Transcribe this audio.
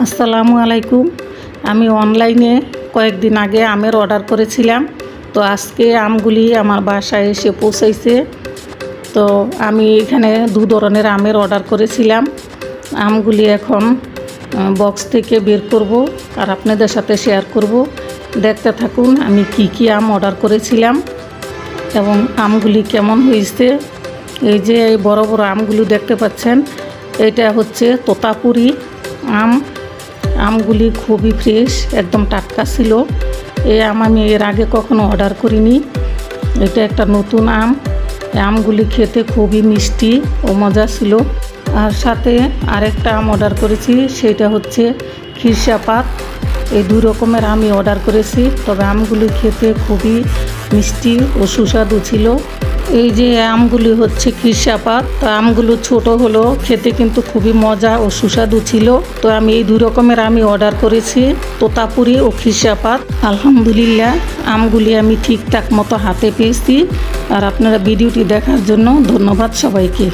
আসসালামু আলাইকুম। আমি অনলাইনে কয়েকদিন আগে আমের অর্ডার করেছিলাম। তো আজকে আমগুলি আমার বাসায় এসে পৌঁছাইছে। তো আমি এখানে দু ধরনের আমের অর্ডার করেছিলাম। আমগুলি এখন বক্স থেকে বের করব আর আপনাদের সাথে শেয়ার করব। দেখতে থাকুন আমি কি কি আম অর্ডার করেছিলাম এবং আমগুলি কেমন হয়েছে। এই যে এই বড় বড় আমগুলো দেখতে পাচ্ছেন, এটা হচ্ছে তোতাপুরি আম। আমগুলি খুবই ফ্রেশ একদম টাটকা ছিল। এই আম আমি এর আগে কখনো অর্ডার করিনি। এটা একটা নতুন আম। আমগুলি খেতে খুবই মিষ্টি ও মজা ছিল। আর সাথে আরেকটা আম অর্ডার করেছি, সেটা হচ্ছে খিরসাপাত এই দুই রকমের আমি অর্ডার করেছি, তবে আমগুলি খেতে খুবই মিষ্টি ও সুস্বাদু ছিল। এই যে আমগুলি হচ্ছে কৃষাপাত, তো আমগুলো ছোট হলো খেতে কিন্তু খুবই মজা ও সুস্বাদু ছিল। তো আমি এই দুই রকমের আমি অর্ডার করেছি, তোতাপুরি ও কৃষাপাত। আলহামদুলিল্লাহ, আমগুলি আমি ঠিকঠাক মতো হাতে পেয়েছি। আর আপনারা ভিডিওটি দেখার জন্য ধন্যবাদ সবাইকে।